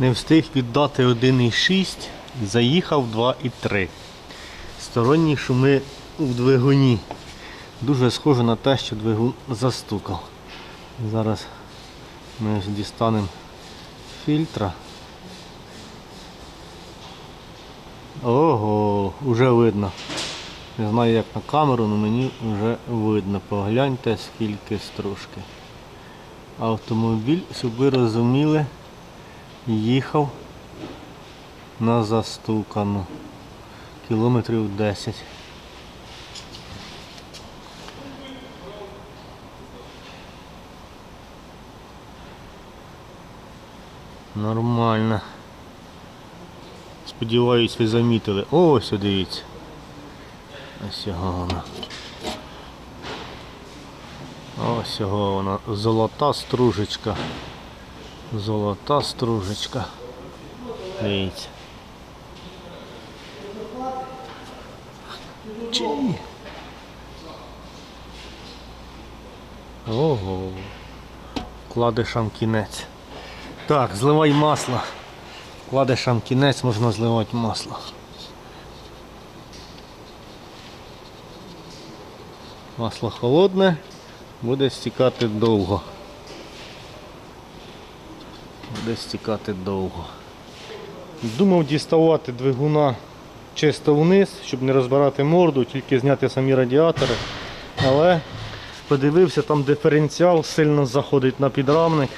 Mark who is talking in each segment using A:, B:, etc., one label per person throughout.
A: Не встиг віддати 1,6, заїхав 2,3. Сторонні шуми в двигуні. Дуже схоже на те, що двигун застукав. Зараз ми дістанемо фільтра. Ого, вже видно. Не знаю як на камеру, але мені вже видно. Погляньте скільки стружки. Автомобіль, щоб ви розуміли, їхав на застукану. Кілометрів 10. Нормально. Сподіваюсь, ви замітили. Ось, дивіться. Ось його вона. Ось його вона. Золота стружечка. Золота стружечка. Дивіться. Чи? Ого. Кладешам кінець. Так, зливай масло. Кладешам кінець, можна зливати масло. Масло холодне, буде стікати довго. Буде стікати довго. Думав діставати двигуна чисто вниз, щоб не розбирати морду, тільки зняти самі радіатори. Але подивився, там диференціал сильно заходить на підрамник.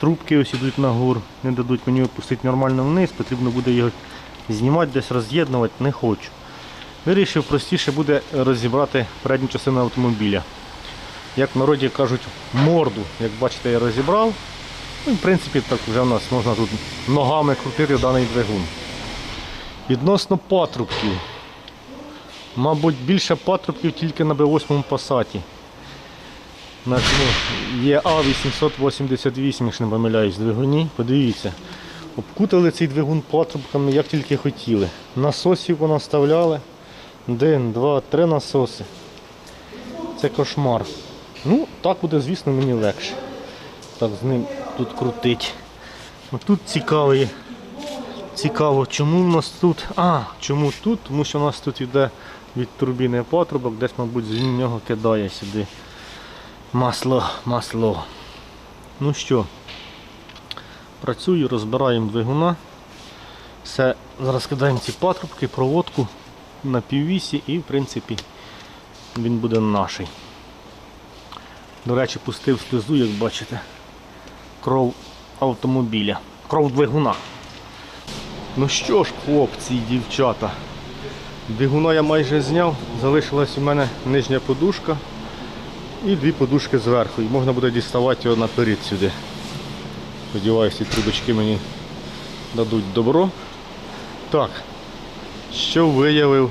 A: Трубки ось на гур, не дадуть мені опустити нормально вниз, потрібно буде його знімати, десь роз'єднувати, не хочу. Вирішив, простіше буде розібрати передню частину автомобіля. Як в народі кажуть, морду, як бачите, я розібрав. Ну, в принципі, так вже в нас можна тут ногами крутити даний двигун. Відносно патрубків. Мабуть, більше патрубків тільки на B8 пасаті. На, є А888, якщо не помиляюсь, двигуні. Подивіться. Обкутали цей двигун патрубками як тільки хотіли. Насосів понаставляли. Один, два, три насоси. Це кошмар. Ну, так буде, звісно, мені легше. Так з ним тут крутить. Тут цікаво, цікаво, чому в нас тут. А, чому тут? Тому що у нас тут йде від турбіни патрубок, десь, мабуть, з нього кидає сюди масло, масло. Ну що, працюю, розбираємо двигуна. Все, зараз кидаємо ці патрубки, проводку на піввісі і в принципі він буде наший. До речі, пустив сльозу, як бачите, кров автомобіля, кров двигуна. Ну що ж, хлопці і дівчата, двигуна я майже зняв, залишилась у мене нижня подушка і дві подушки зверху. І можна буде діставати його наперед сюди. Сподіваюся, ці трубочки мені дадуть добро. Так, що виявив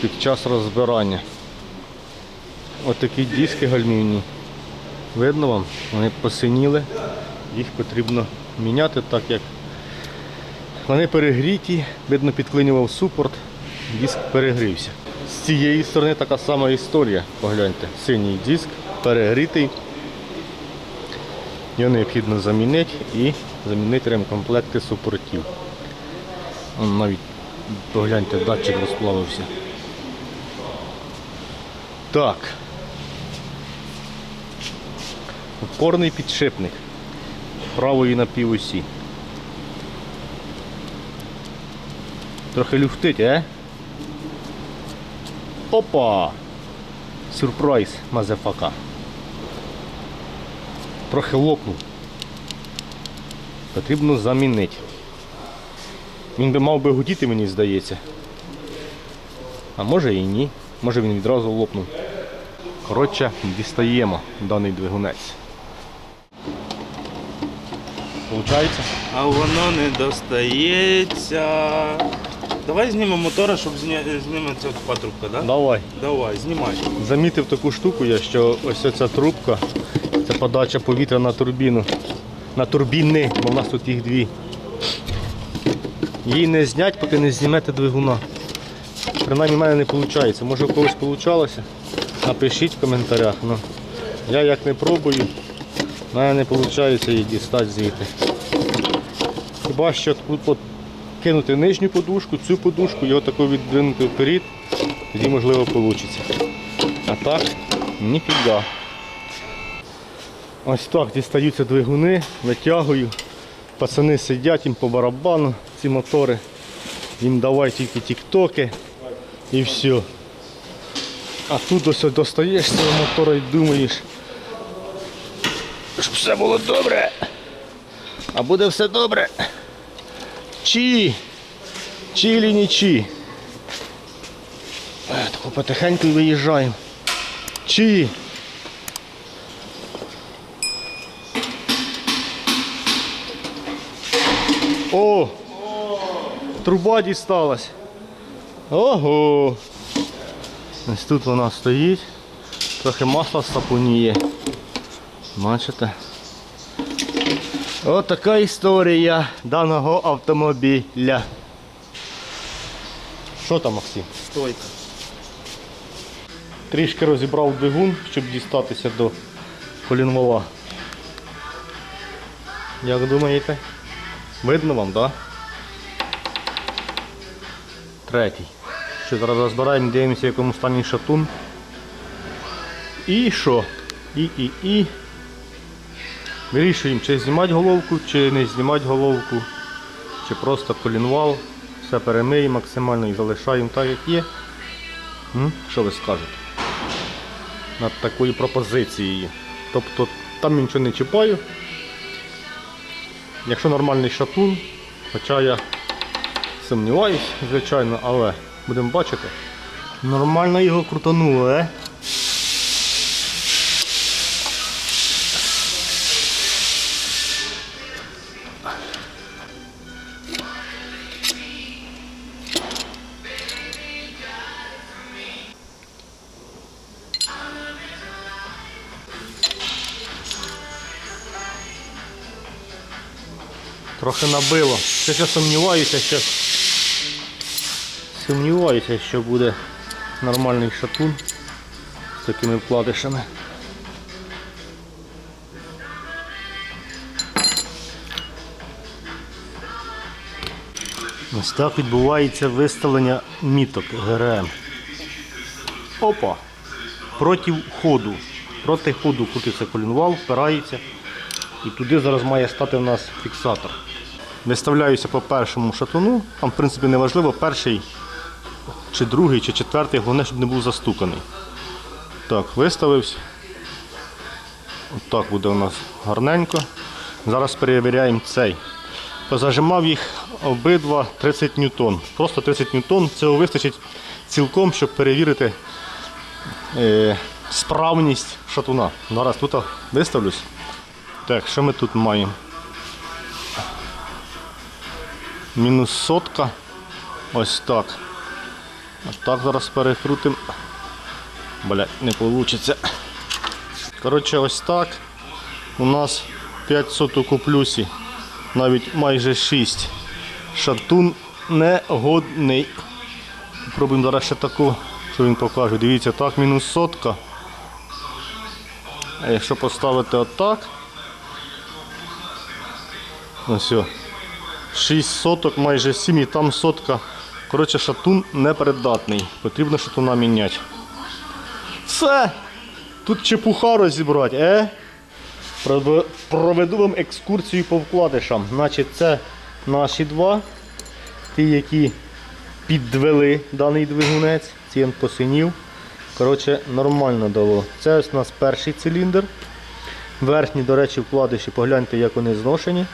A: під час розбирання? Отакі диски гальмівні. Видно вам? Вони посиніли. Їх потрібно міняти, так як вони перегріті, видно, підклинював супорт, диск перегрівся. З цієї сторони така сама історія. Погляньте, синій диск перегрітий. Його необхідно замінити і замінити ремкомплекти супортів. Навіть погляньте, датчик розплавився. Так. Опорний підшипник правої напівосі. Трохи люфтить, е? Опа! Сюрприз, мазефака. Трохи лопнув. Потрібно замінити. Він би мав би гудіти, мені здається. А може і ні. Може він відразу лопнув. Коротше, дістаємо даний двигунець. Получається?
B: А воно не достається. Давай знімемо мотора, щоб зня... зніметься патрубка, да?
A: Давай.
B: Давай, знімай.
A: Замітив таку штуку я, що ось ця трубка, це подача повітря на турбіну. На турбіни, бо в нас тут їх дві. Її не знять, поки не знімете двигуна. Принаймні в мене не виходить. Може у когось вийшло? Напишіть в коментарях. Ну, я як не пробую, в мене не виходить її дістати звідти. Хіба що от кинути нижню подушку, цю подушку, його тако віддвинути вперед, тоді можливо вийде. А так, ніфіга. Ось так дістаються двигуни, витягую. Пацани сидять їм по барабану, ці мотори. Їм давай тільки тіктоки і все. А тут ось достаєш цього мотора і думаєш, щоб все було добре. А буде все добре. Чи? Чи чи не чи? Е, потихеньку виїжджаємо. Чи? О! Труба дісталась. Ого! Ось тут вона стоїть. Трохи масла сапоніє. Бачите? Ось така історія даного автомобіля. Що там, Максим?
B: Стойка.
A: Трішки розібрав двигун, щоб дістатися до колінвала. Як думаєте? Видно вам, так? Да? Третій. Що зараз розбираємо, дивимося, в якому стані шатун. І що? І, і, і. Вирішуємо, чи знімати головку, чи не знімати головку, чи просто колінвал. Все перемиємо максимально і залишаємо так, як є. М? Що ви скажете? Над такою пропозицією. Тобто там нічого не чіпаю. Якщо нормальний шатун, хоча я сумніваюсь, звичайно, але будемо бачити. Нормально його крутануло, е? Трохи набило. Щось я сумніваюся, що сумніваюся, що буде нормальний шатун з такими вкладишами. Ось так відбувається виставлення міток ГРМ. Опа! Проти ходу. Проти ходу крутиться колінвал, впирається. І туди зараз має стати у нас фіксатор. Виставляюся по першому шатуну. Там, в принципі, не важливо, перший чи другий, чи четвертий, головне, щоб не був застуканий. Так, виставився. Отак буде у нас гарненько. Зараз перевіряємо цей. Позажимав їх обидва 30 ньютон. Просто 30 ньютон. Цього вистачить цілком, щоб перевірити е, справність шатуна. Зараз тут виставлюсь. Так, що ми тут маємо? Мінус сотка. Ось так. Ось так зараз перекрутимо. Бля, не вийде. Коротше, ось так. У нас 5 соток у плюсі. Навіть майже 6. Шатун негодний. Пробуємо зараз ще таку, що він покаже. Дивіться, так, мінус сотка. А якщо поставити отак, Ось. Все. 6 соток, майже 7 і там сотка. Коротше, шатун непридатний. Потрібно шатуна міняти. Все! Тут чепуха розібрати, е? Проведу вам екскурсію по вкладишам. Значить, це наші два. Ті, які підвели даний двигунець. Ці посинів. Коротше, нормально дало. Це ось у нас перший циліндр. Верхні, до речі, вкладиші, погляньте, як вони зношені.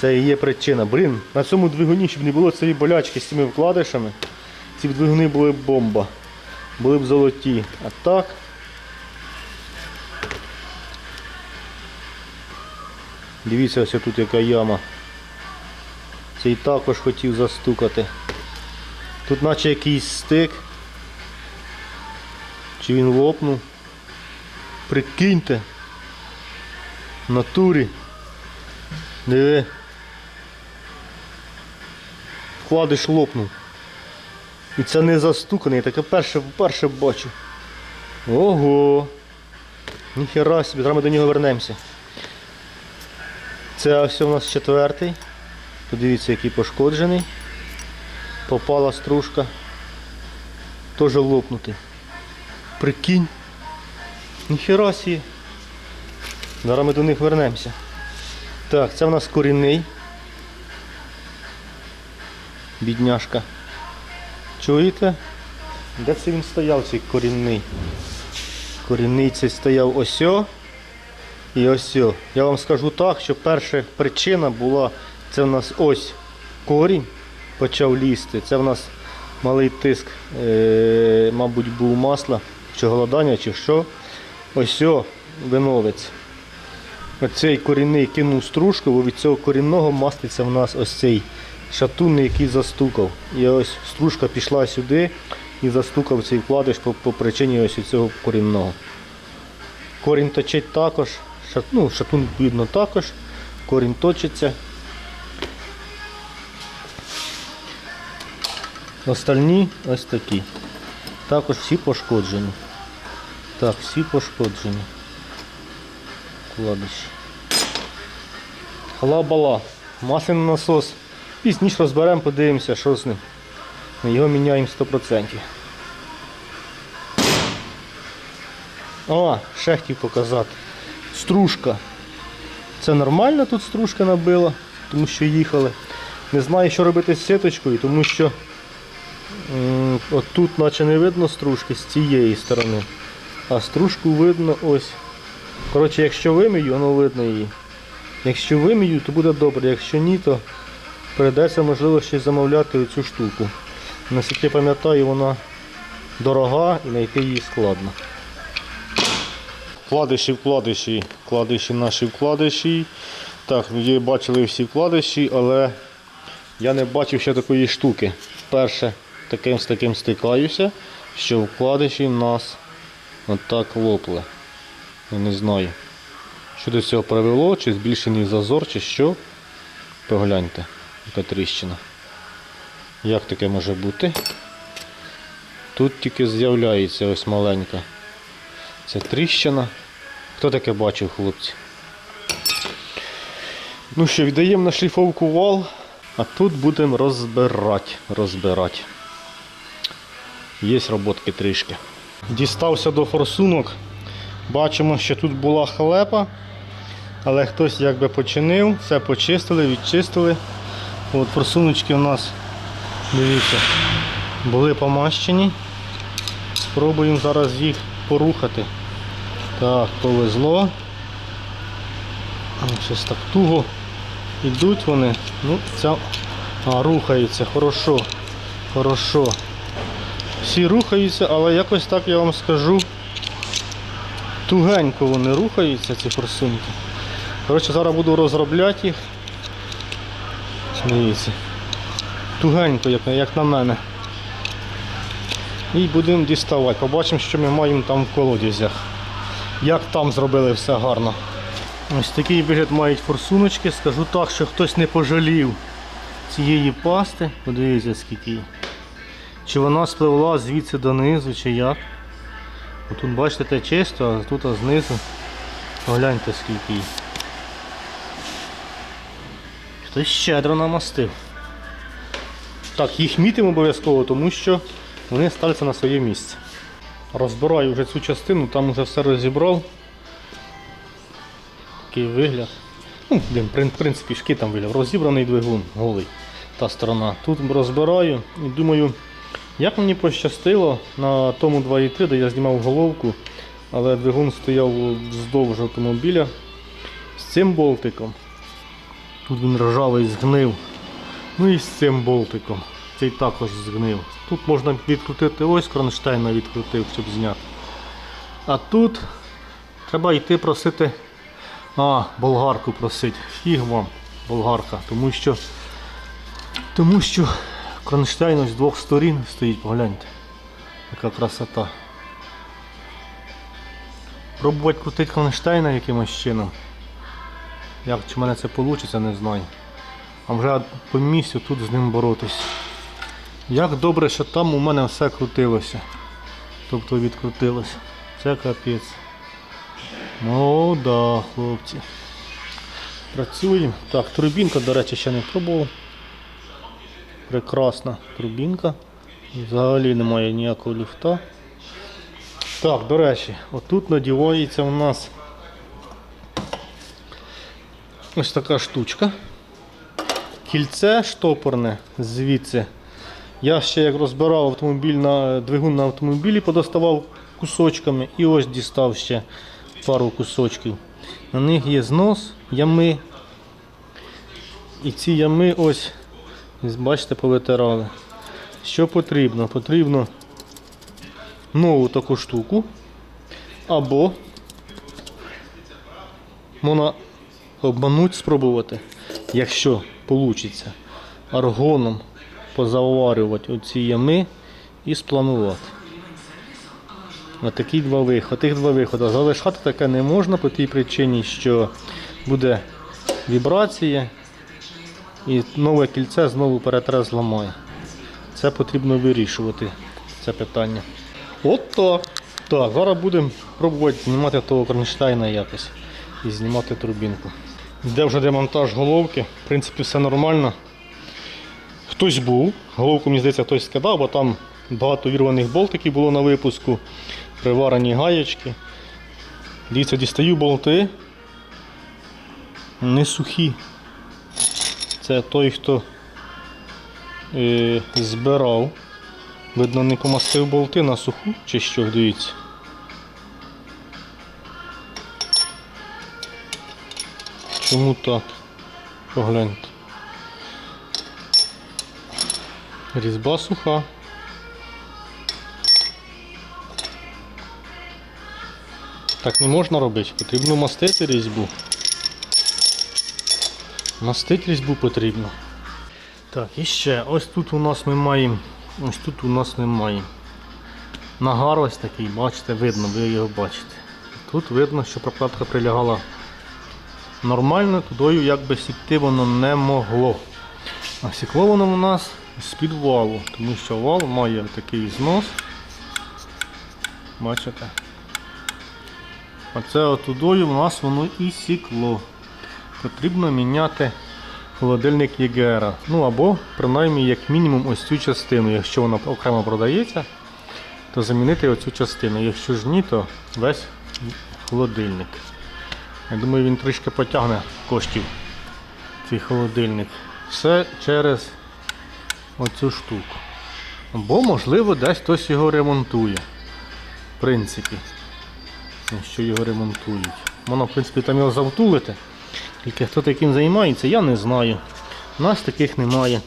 A: Це і є причина. Блін, на цьому двигуні, щоб не було цієї болячки з цими вкладишами, ці двигуни були б бомба. Були б золоті. А так. Дивіться, ось тут яка яма. Цей також хотів застукати. Тут наче якийсь стик. Чи він лопнув? Прикиньте. В натурі. Диви. Вкладиш лопнув. І це не застуканий, таке перше, вперше бачу. Ого. Ніхера собі, зараз ми до нього вернемося. Це ось у нас четвертий. Подивіться, який пошкоджений. Попала стружка. Теж лопнутий. Прикинь. Ніхера сі. Зараз ми до них вернемося. Так, це в нас корінний. Бідняшка. Чуєте? Де це він стояв, цей корінний? Корінний цей стояв осьо і осьо. Я вам скажу так, що перша причина була, це в нас ось корінь почав лізти. Це в нас малий тиск, е, мабуть, був масла, чи голодання, чи що. Осьо виновець. Оцей корінний кинув стружку, бо від цього корінного маститься в нас ось цей шатун, який застукав. І ось стружка пішла сюди і застукав цей вкладиш по, по причині ось цього корінного. Корінь точить також, шат, ну, шатун відповідно також, корінь точиться. Остальні ось такі. Також всі пошкоджені. Так, всі пошкоджені. Вкладиші. Хала-бала. Масляний насос. Пізніше розберемо, подивимося, що з ним. Ми його міняємо 100%. О, ще хотів показати. Стружка. Це нормально тут стружка набила, тому що їхали. Не знаю, що робити з сіточкою, тому що м, от тут наче не видно стружки з цієї сторони. А стружку видно ось. Коротше, якщо вимію, воно видно її. Якщо вимію, то буде добре. Якщо ні, то прийдеться можливо ще замовляти цю штуку. Наскільки пам'ятаю, вона дорога і знайти її складно. Вкладиші, вкладиші, вкладиші наші вкладиші. Так, ви бачили всі вкладиші, але я не бачив ще такої штуки. Вперше таким з таким стикаюся, що вкладиші в нас отак лопли. Я не знаю, що до цього привело, чи збільшений зазор, чи що. Погляньте, яка. Як таке може бути? Тут тільки з'являється ось маленька. Це тріщина. Хто таке бачив, хлопці? Ну що, віддаємо на шліфовку вал, а тут будемо розбирати. розбирати. Є роботки трішки. Дістався до форсунок. Бачимо, що тут була халепа, але хтось якби починив, все почистили, відчистили. От форсуночки у нас, дивіться, були помащені. Спробуємо зараз їх порухати. Так, повезло. Щось так туго йдуть вони. Ну, ця... А, рухаються, хорошо. Хорошо. Всі рухаються, але якось так я вам скажу. Тугенько вони рухаються, ці форсунки. Коротше, зараз буду розробляти їх. Дивіться. Тугенько, як, як на мене. І будемо діставати. Побачимо, що ми маємо там в колодязях. Як там зробили все гарно. Ось такий вигляд мають форсуночки. Скажу так, що хтось не пожалів цієї пасти. Подивіться скільки. Чи вона спливла звідси донизу, чи як. Тут бачите те чисто, а тут а знизу. Гляньте скільки. Хтось щедро намастив. Так, їх мітимо обов'язково, тому що вони ставляться на своє місце. Розбираю вже цю частину, там вже все розібрав. Такий вигляд. Ну, блін, в принципі, шки там вигляд. Розібраний двигун голий. Та сторона. Тут розбираю і думаю, як мені пощастило на тому 2.3, де я знімав головку, але двигун стояв вздовж автомобіля з цим болтиком. Тут він ржавий згнив. Ну і з цим болтиком. Цей також згнив. Тут можна відкрутити ось кронштейна відкрутив, щоб зняти. А тут треба йти просити. А, болгарку просить. Фіг вам, болгарка. Тому що тому що кронштейн ось з двох сторін стоїть, погляньте. Яка красота. Пробувати крутити кронштейна якимось чином. Як чи в мене це вийде, не знаю. А вже по місцю тут з ним боротись. Як добре, що там у мене все крутилося. Тобто відкрутилося. Це капець. Ну да, хлопці. Працюємо. Так, турбінка, до речі, ще не пробував. Прекрасна турбінка. Взагалі немає ніякого люфта. Так, до речі, отут надівається у нас ось така штучка. Кільце штопорне звідси. Я ще як розбирав автомобіль на двигун на автомобілі, подоставав кусочками і ось дістав ще пару кусочків. На них є знос, ями. І ці ями ось, бачите, повитирали. Що потрібно? Потрібно нову таку штуку. Або обмануть, спробувати, якщо вийде, аргоном позаварювати оці ями і спланувати. Ось такі два виходи. Тих два виходи. Залишати таке не можна по тій причині, що буде вібрація і нове кільце знову перетре зламає. Це потрібно вирішувати, це питання. От так. Так, зараз будемо пробувати знімати того Кронштейна якось і знімати турбінку. Йде вже демонтаж головки. В принципі, все нормально. Хтось був, головку, мені здається, хтось скидав, бо там багато вірваних болтиків було на випуску, приварені гаєчки. Дивіться, дістаю болти. Не сухі. Це той, хто е, збирав. Видно, не помастив болти на суху чи що, дивіться. Чому так? Погляньте. Різьба суха. Так не можна робити, потрібно мастити різьбу. Мастити різьбу потрібно. Так, і ще, ось тут у нас ми маємо, ось тут у нас маємо. Нагар ось такий, бачите, видно, ви його бачите. Тут видно, що прокладка прилягала нормально, тудою якби сікти воно не могло. А сікло воно у нас з-під валу, тому що вал має такий знос. Бачите? Оце отудою у нас воно і сікло. Потрібно міняти холодильник ЄГР. Ну або принаймні як мінімум ось цю частину. Якщо вона окремо продається, то замінити оцю частину. Якщо ж ні, то весь холодильник. Я думаю, він трішки потягне коштів цей холодильник. Все через оцю штуку. Або, можливо, десь хтось його ремонтує. В принципі, якщо його ремонтують. Можна, в принципі, там його завтулити. Тільки хто таким займається, я не знаю. У нас таких немає.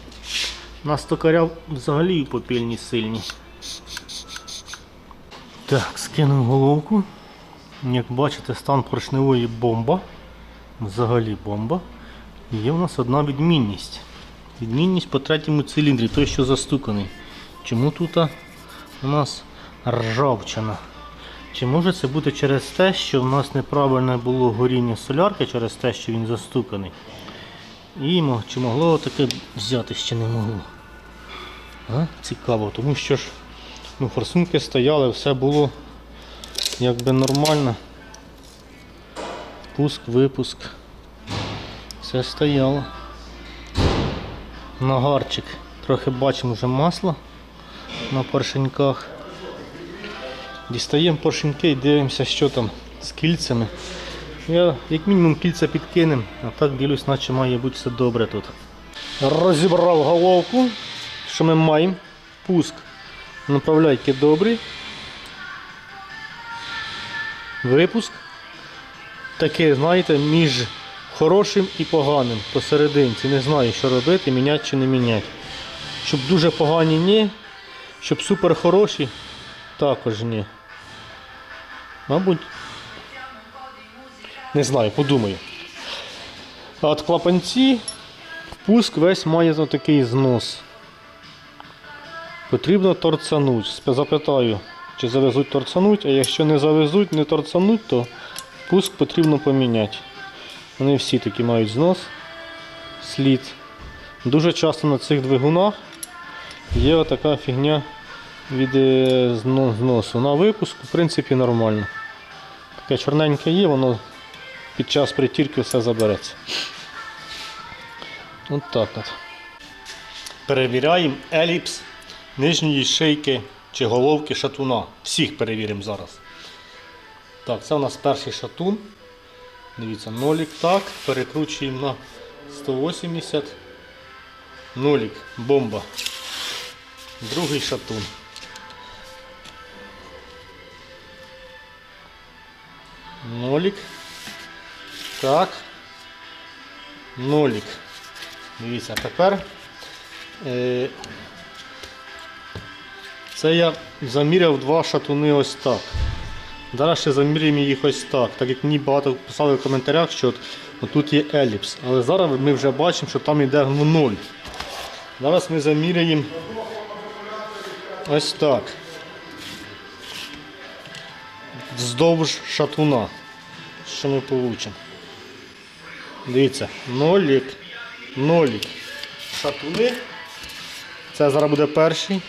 A: У нас токаря взагалі попільні сильні. Так, скинув головку. Як бачите, стан поршневої бомба. Взагалі бомба. Є в нас одна відмінність. Відмінність по третьому циліндрі, той, що застуканий. Чому тут у нас ржавчина? Чи може це бути через те, що в нас неправильне було горіння солярки, через те, що він застуканий? І чи могло таке взяти ще не могло? А? Цікаво, тому що ж ну, форсунки стояли, все було якби нормально. Пуск, випуск. Все стояло. Нагарчик. Трохи бачимо вже масло на поршеньках. Дістаємо поршеньки і дивимося, що там з кільцями. Я як мінімум кільця підкинем, а так дивлюсь, наче має бути все добре тут. Розібрав головку. Що ми маємо? Пуск. Направляйки добрі. Випуск. Такий, знаєте, між хорошим і поганим посерединці. Не знаю, що робити, міняти чи не міняти. Щоб дуже погані ні, щоб супер хороші також ні. Мабуть. Не знаю, подумаю. А от клапанці пуск весь має такий знос. Потрібно торцануть. Запитаю, чи завезуть торцануть, а якщо не завезуть, не торцануть, то пуск потрібно поміняти. Вони всі такі мають знос, слід. Дуже часто на цих двигунах є отака фігня від е, зносу. На випуску, в принципі, нормально. Таке чорненьке є, воно під час притірки все забереться. От так от. Перевіряємо еліпс нижньої шийки чи головки шатуна. Всіх перевіримо зараз. Так, це у нас перший шатун. Дивіться, нолік так. Перекручуємо на 180. Нолік, бомба. Другий шатун. Нолік. Так. Нолік. Дивіться, тепер е, це я заміряв два шатуни ось так. Зараз ще заміряємо їх ось так. Так як мені багато писали в коментарях, що от, тут є еліпс. Але зараз ми вже бачимо, що там йде ну, 0. Зараз ми заміряємо ось так. Вздовж шатуна. Що ми получимо? Дивіться, нолік, нолік. Шатуни. Це зараз буде перший.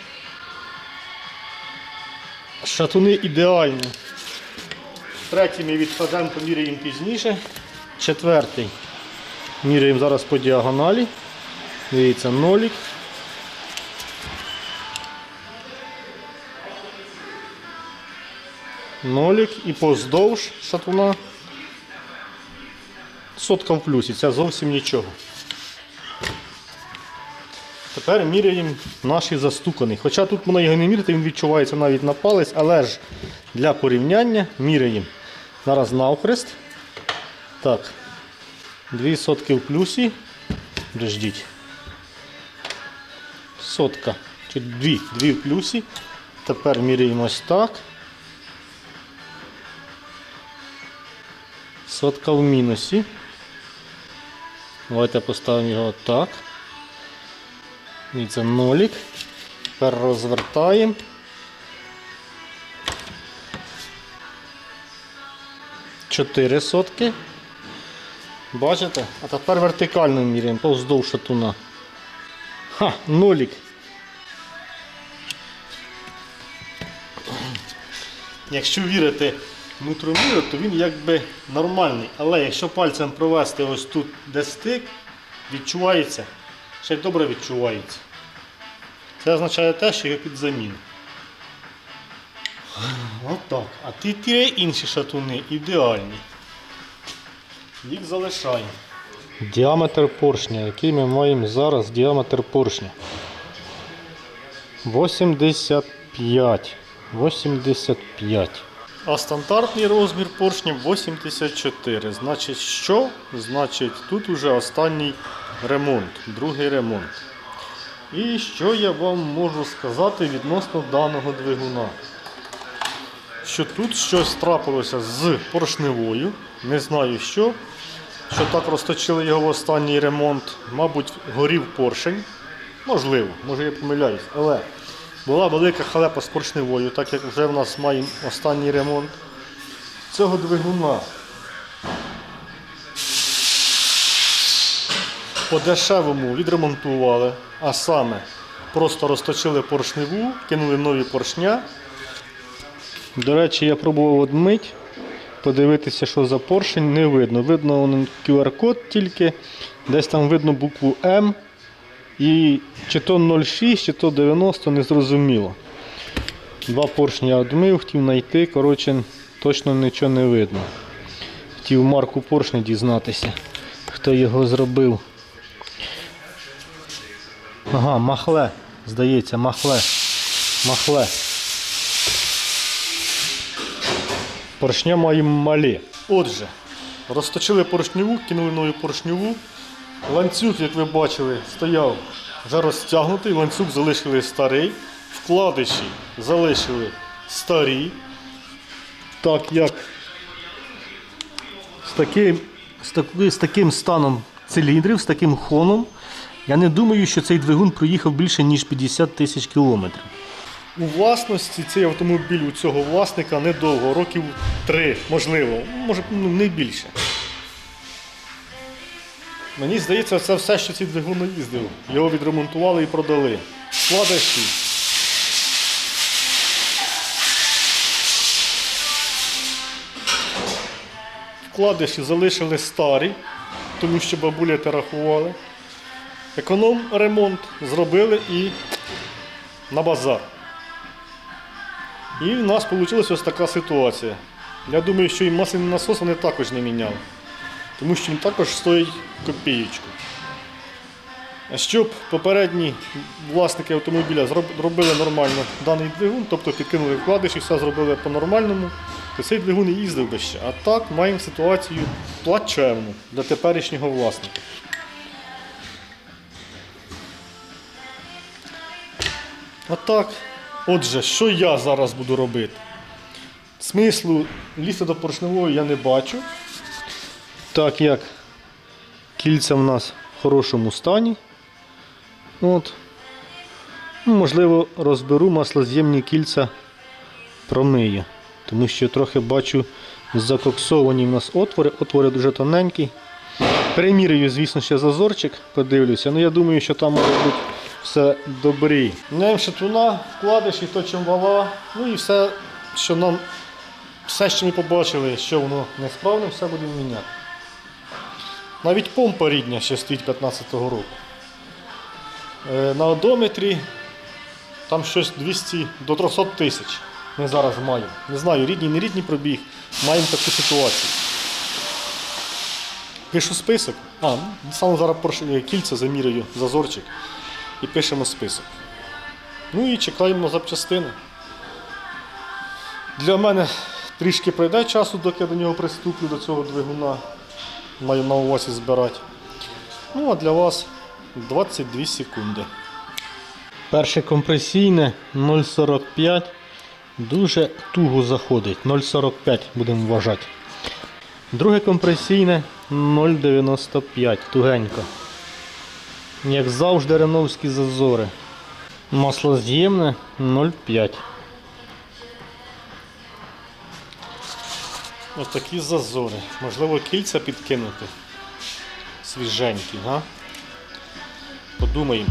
A: Шатуни ідеальні. Третій ми відкладемо, поміряємо пізніше. Четвертий. Міряємо зараз по діагоналі. Дивіться, нолік. Нолік і поздовж шатуна. Сотка в плюсі, це зовсім нічого. Тепер міряємо наші застуканий. Хоча тут можна його не міряти, він відчувається навіть на палець, але ж для порівняння міряємо. Зараз навхрест. Так. Дві сотки в плюсі. Дождіть. Сотка. Чи дві, дві в плюсі. Тепер міряємо ось так. Сотка в мінусі. Давайте поставимо його так. Це нолік. Тепер розвертаємо. Чотири сотки. Бачите? А тепер вертикально міряємо, повздовж шатуна. Ха, нолік. Якщо вірити нутроміру, то він якби нормальний. Але якщо пальцем провести ось тут, де стик, відчувається, ще й добре відчувається. Це означає те, що його під заміну. Отак. А ті ті інші шатуни ідеальні. Їх залишаємо. Діаметр поршня, який ми маємо зараз діаметр поршня. 85. 85. А стандартний розмір поршня 84. Значить, що? Значить, тут уже останній ремонт, другий ремонт. І що я вам можу сказати відносно даного двигуна? Що тут щось трапилося з поршневою, не знаю що. Що так розточили його в останній ремонт. Мабуть, горів поршень. Можливо, може я помиляюсь. Але була велика халепа з поршневою, так як вже в нас має останній ремонт цього двигуна. По-дешевому відремонтували, а саме просто розточили поршневу, кинули нові поршня. До речі, я пробував одмить, подивитися, що за поршень, не видно. Видно QR-код тільки, десь там видно букву М. І чи то 0,6, чи то 90, не зрозуміло. Два поршні одмив, хотів знайти, коротше, точно нічого не видно. Хотів марку поршня дізнатися, хто його зробив. Ага, махле, здається, махле. Махле. Поршня маємо малі. Отже, розточили поршневу, кинули нову поршневу. Ланцюг, як ви бачили, стояв вже розтягнутий, ланцюг залишили старий, вкладиші залишили старі. Так як з таким, з таким станом циліндрів, з таким хоном, я не думаю, що цей двигун проїхав більше, ніж 50 тисяч кілометрів. У власності цей автомобіль у цього власника недовго, років 3, можливо, може ну, не більше. Мені здається, це все, що цей двигун їздив. Його відремонтували і продали. Складачі. Вкладиші залишили старі, тому що бабуля те рахували. Економ ремонт зробили і на базар. І в нас вийшла ось така ситуація. Я думаю, що і масляний насос вони також не міняли. Тому що він також стоїть копієчку. Щоб попередні власники автомобіля зроб- зробили нормально даний двигун, тобто підкинули вкладиш і все зробили по-нормальному, то цей двигун і їздив би ще. А так маємо ситуацію плачевну для теперішнього власника. А так, отже, що я зараз буду робити? Смислу лізти до поршневої я не бачу. Так як кільця в нас в хорошому стані. От. Ну, можливо, розберу маслоз'ємні кільця промию. Тому що трохи бачу закоксовані в нас отвори. Отвори дуже тоненькі. Перемірюю, звісно, ще зазорчик, подивлюся. Ну я думаю, що там може бути все добрі. Нем шатуна, вкладиш і точим вала. Ну і все, що нам, все, що ми побачили, що воно несправне, все будемо міняти. Навіть помпа рідня ще стоїть 15-го року. Е, На одометрі там щось 200 до 300 тисяч. Ми зараз маємо. Не знаю, рідній, не рідній пробіг. Маємо таку ситуацію. Пишу список. А, саме зараз е, кільця замірюю, зазорчик. І пишемо список. Ну і чекаємо запчастини. Для мене трішки пройде часу, доки я до нього приступлю до цього двигуна. Маю на увазі збирати. Ну, а для вас 22 секунди. Перше компресійне 0,45. Дуже туго заходить. 0,45 будемо вважати. Друге компресійне 0,95. Тугенько. Як завжди, реновські зазори. Маслоз'ємне 0,5. Ось такі зазори. Можливо, кільця підкинути. Свіженькі, га? Подумаємо.